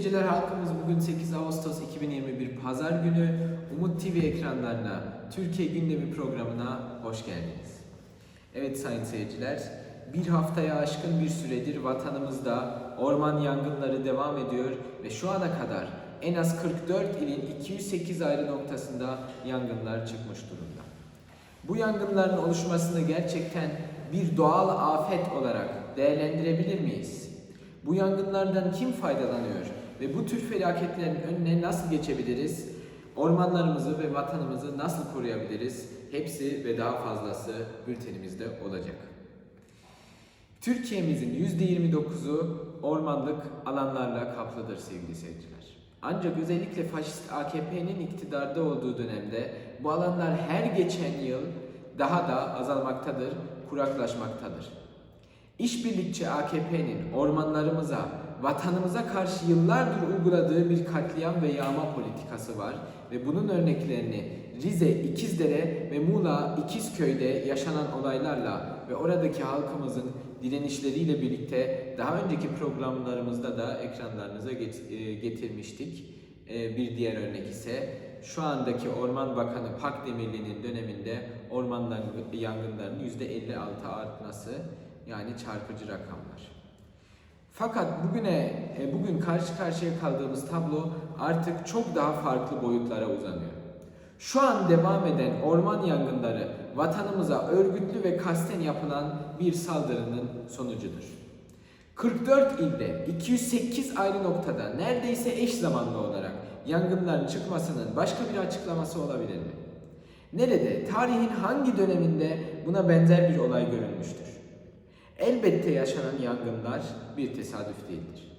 seyirciler halkımız bugün 8 Ağustos 2021 Pazar günü Umut TV ekranlarına Türkiye Gündemi programına hoş geldiniz. Evet sayın seyirciler, bir haftaya aşkın bir süredir vatanımızda orman yangınları devam ediyor ve şu ana kadar en az 44 ilin 208 ayrı noktasında yangınlar çıkmış durumda. Bu yangınların oluşmasını gerçekten bir doğal afet olarak değerlendirebilir miyiz? Bu yangınlardan kim faydalanıyor ve bu tür felaketlerin önüne nasıl geçebiliriz? Ormanlarımızı ve vatanımızı nasıl koruyabiliriz? Hepsi ve daha fazlası bültenimizde olacak. Türkiye'mizin %29'u ormanlık alanlarla kaplıdır sevgili seyirciler. Ancak özellikle faşist AKP'nin iktidarda olduğu dönemde bu alanlar her geçen yıl daha da azalmaktadır, kuraklaşmaktadır. İşbirlikçi AKP'nin ormanlarımıza, vatanımıza karşı yıllardır uyguladığı bir katliam ve yağma politikası var ve bunun örneklerini Rize, İkizdere ve Muğla, İkizköy'de yaşanan olaylarla ve oradaki halkımızın direnişleriyle birlikte daha önceki programlarımızda da ekranlarınıza e, getirmiştik. E, Bir diğer örnek ise şu andaki Orman Bakanı Pakdemirli'nin döneminde orman yangınlarının %56 artması yani çarpıcı rakamlar. Fakat bugüne e, bugün karşı karşıya kaldığımız tablo artık çok daha farklı boyutlara uzanıyor. Şu an devam eden orman yangınları vatanımıza örgütlü ve kasten yapılan bir saldırının sonucudur. 44 ilde 208 ayrı noktada neredeyse eş zamanlı olarak yangınların çıkmasının başka bir açıklaması olabilir mi? Nerede, tarihin hangi döneminde buna benzer bir olay görülmüştür? Elbette yaşanan yangınlar bir tesadüf değildir.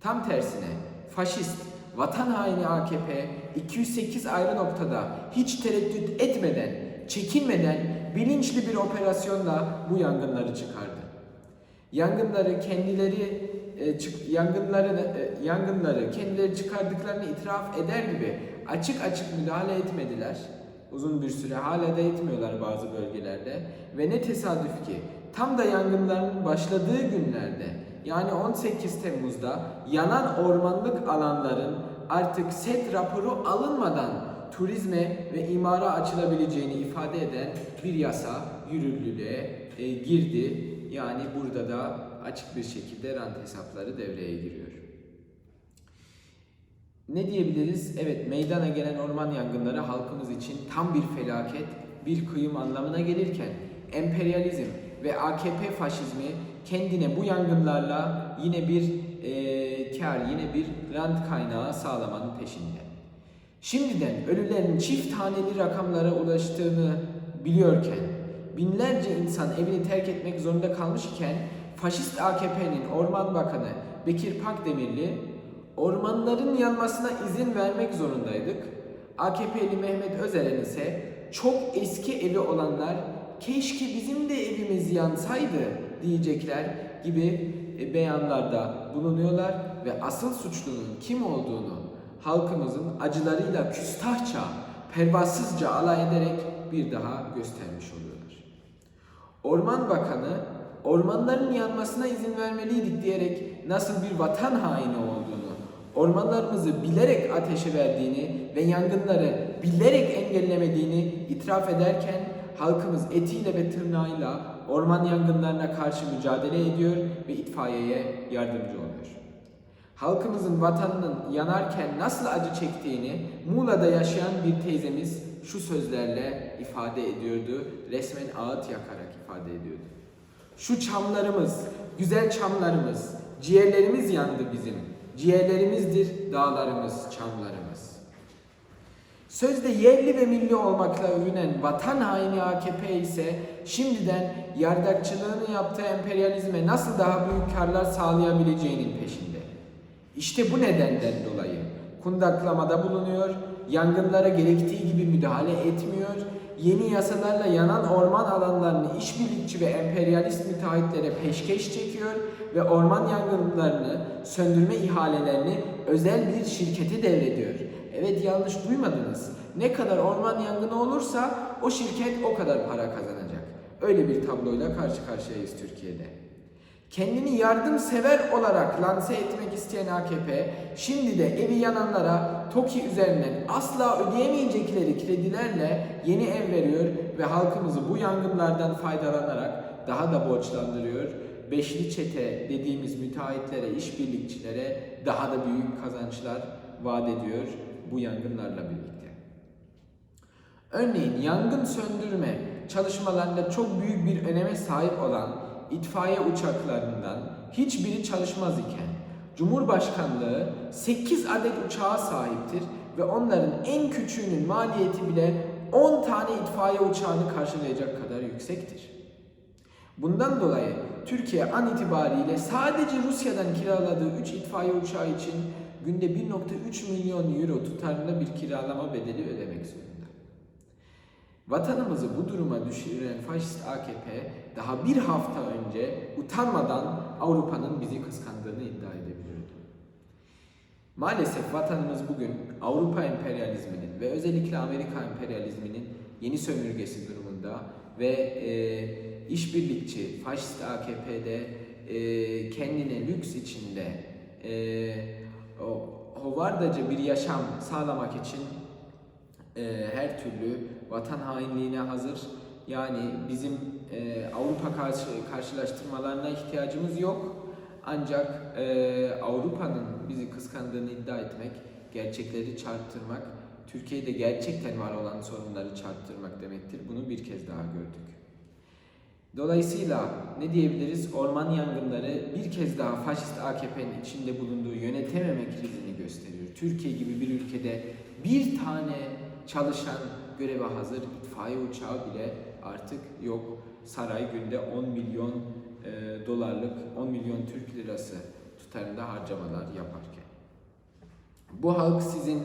Tam tersine faşist, vatan haini AKP 208 ayrı noktada hiç tereddüt etmeden, çekinmeden bilinçli bir operasyonla bu yangınları çıkardı. Yangınları kendileri e, çık- yangınları e, yangınları kendileri çıkardıklarını itiraf eder gibi açık açık müdahale etmediler. Uzun bir süre hala da etmiyorlar bazı bölgelerde ve ne tesadüf ki tam da yangınların başladığı günlerde yani 18 Temmuz'da yanan ormanlık alanların artık set raporu alınmadan turizme ve imara açılabileceğini ifade eden bir yasa yürürlülüğe e, girdi. Yani burada da açık bir şekilde rant hesapları devreye giriyor. Ne diyebiliriz? Evet meydana gelen orman yangınları halkımız için tam bir felaket, bir kıyım anlamına gelirken emperyalizm ve AKP faşizmi kendine bu yangınlarla yine bir e, kar, yine bir rant kaynağı sağlamanın peşinde. Şimdiden ölülerin çift taneli rakamlara ulaştığını biliyorken, binlerce insan evini terk etmek zorunda kalmış iken, faşist AKP'nin Orman Bakanı Bekir Pakdemirli, ormanların yanmasına izin vermek zorundaydık. AKP'li Mehmet Özeren ise çok eski evi olanlar keşke bizim de evimiz yansaydı diyecekler gibi e, beyanlarda bulunuyorlar ve asıl suçlunun kim olduğunu halkımızın acılarıyla küstahça, pervasızca alay ederek bir daha göstermiş oluyorlar. Orman Bakanı ormanların yanmasına izin vermeliydik diyerek nasıl bir vatan haini olduğunu, ormanlarımızı bilerek ateşe verdiğini ve yangınları bilerek engellemediğini itiraf ederken halkımız etiyle ve tırnağıyla orman yangınlarına karşı mücadele ediyor ve itfaiyeye yardımcı oluyor. Halkımızın vatanının yanarken nasıl acı çektiğini Muğla'da yaşayan bir teyzemiz şu sözlerle ifade ediyordu. Resmen ağıt yakarak ifade ediyordu. Şu çamlarımız, güzel çamlarımız, ciğerlerimiz yandı bizim. Ciğerlerimizdir dağlarımız, çamlarımız. Sözde yerli ve milli olmakla övünen vatan haini AKP ise şimdiden yardakçılığını yaptığı emperyalizme nasıl daha büyük karlar sağlayabileceğinin peşinde. İşte bu nedenden dolayı kundaklamada bulunuyor, yangınlara gerektiği gibi müdahale etmiyor, yeni yasalarla yanan orman alanlarını işbirlikçi ve emperyalist müteahhitlere peşkeş çekiyor ve orman yangınlarını söndürme ihalelerini özel bir şirkete devrediyor. Evet yanlış duymadınız. Ne kadar orman yangını olursa o şirket o kadar para kazanacak. Öyle bir tabloyla karşı karşıyayız Türkiye'de. Kendini yardımsever olarak lanse etmek isteyen AKP, şimdi de evi yananlara TOKİ üzerinden asla ödeyemeyecekleri kredilerle yeni ev veriyor ve halkımızı bu yangınlardan faydalanarak daha da borçlandırıyor. Beşli çete dediğimiz müteahhitlere, işbirlikçilere daha da büyük kazançlar vaat ediyor bu yangınlarla birlikte. Örneğin yangın söndürme çalışmalarında çok büyük bir öneme sahip olan itfaiye uçaklarından hiçbiri çalışmaz iken Cumhurbaşkanlığı 8 adet uçağa sahiptir ve onların en küçüğünün maliyeti bile 10 tane itfaiye uçağını karşılayacak kadar yüksektir. Bundan dolayı Türkiye an itibariyle sadece Rusya'dan kiraladığı 3 itfaiye uçağı için günde 1.3 milyon euro tutarında bir kiralama bedeli ödemek zorunda. Vatanımızı bu duruma düşüren faşist AKP daha bir hafta önce utanmadan Avrupa'nın bizi kıskandığını iddia edebiliyordu. Maalesef vatanımız bugün Avrupa emperyalizminin ve özellikle Amerika emperyalizminin yeni sömürgesi durumunda ve e, işbirlikçi faşist AKP'de e, kendine lüks içinde e, o hovardaca bir yaşam sağlamak için e, her türlü vatan hainliğine hazır. Yani bizim e, Avrupa karşı karşılaştırmalarına ihtiyacımız yok. Ancak e, Avrupa'nın bizi kıskandığını iddia etmek, gerçekleri çarptırmak, Türkiye'de gerçekten var olan sorunları çarptırmak demektir. Bunu bir kez daha gördük. Dolayısıyla ne diyebiliriz? Orman yangınları bir kez daha faşist AKP'nin içinde bulunduğu yönetememe krizini gösteriyor. Türkiye gibi bir ülkede bir tane çalışan göreve hazır itfaiye uçağı bile artık yok. Saray günde 10 milyon e, dolarlık, 10 milyon Türk lirası tutarında harcamalar yaparken. Bu halk sizin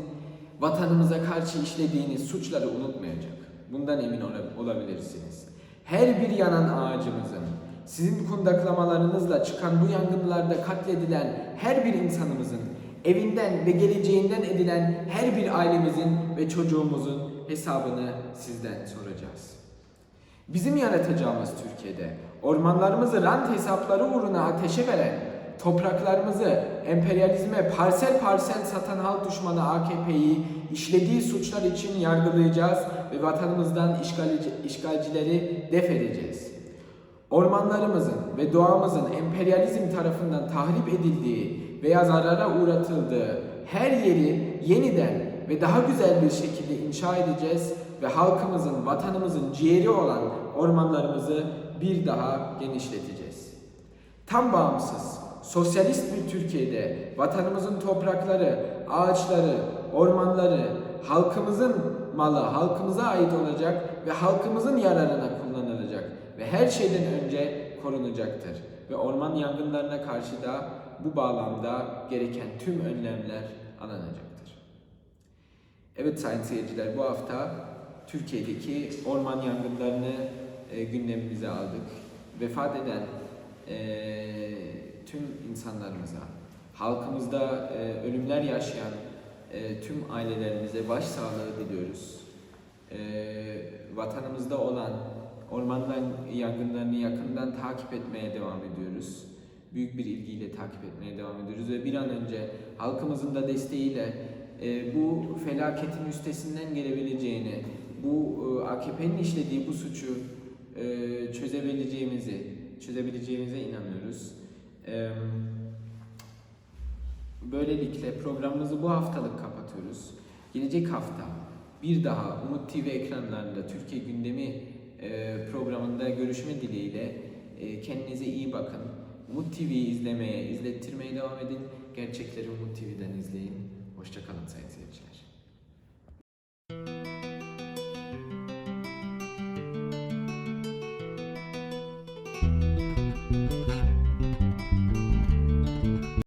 vatanımıza karşı işlediğiniz suçları unutmayacak. Bundan emin olabilirsiniz. Her bir yanan ağacımızın, sizin kundaklamalarınızla çıkan bu yangınlarda katledilen her bir insanımızın, evinden ve geleceğinden edilen her bir ailemizin ve çocuğumuzun hesabını sizden soracağız. Bizim yaratacağımız Türkiye'de ormanlarımızı rant hesapları uğruna ateşe veren, topraklarımızı emperyalizme parsel parsel satan halk düşmanı AKP'yi işlediği suçlar için yargılayacağız ve vatanımızdan işgalci, işgalcileri def edeceğiz. Ormanlarımızın ve doğamızın emperyalizm tarafından tahrip edildiği veya zarara uğratıldığı her yeri yeniden ve daha güzel bir şekilde inşa edeceğiz ve halkımızın, vatanımızın ciğeri olan ormanlarımızı bir daha genişleteceğiz. Tam bağımsız, sosyalist bir Türkiye'de vatanımızın toprakları, ağaçları, ormanları halkımızın malı, halkımıza ait olacak ve halkımızın yararına kullanılacak ve her şeyden önce korunacaktır. Ve orman yangınlarına karşı da bu bağlamda gereken tüm önlemler alınacaktır. Evet sayın seyirciler bu hafta Türkiye'deki orman yangınlarını e, gündemimize aldık. Vefat eden e, tüm insanlarımıza, halkımızda e, ölümler yaşayan e, tüm ailelerimize başsağlığı diliyoruz. E, vatanımızda olan ormandan yangınlarını yakından takip etmeye devam ediyoruz. Büyük bir ilgiyle takip etmeye devam ediyoruz ve bir an önce halkımızın da desteğiyle e, bu felaketin üstesinden gelebileceğini, bu e, AKP'nin işlediği bu suçu e, çözebileceğimizi, çözebileceğimize inanıyoruz. E, böylelikle programımızı bu haftalık kapatıyoruz. Gelecek hafta bir daha Umut TV ekranlarında Türkiye gündemi e, programında görüşme dileğiyle e, kendinize iyi bakın. Umut TV'yi izlemeye, izlettirmeye devam edin. Gerçekleri Umut TV'den izleyin. Hoşçakalın sayın seyirciler.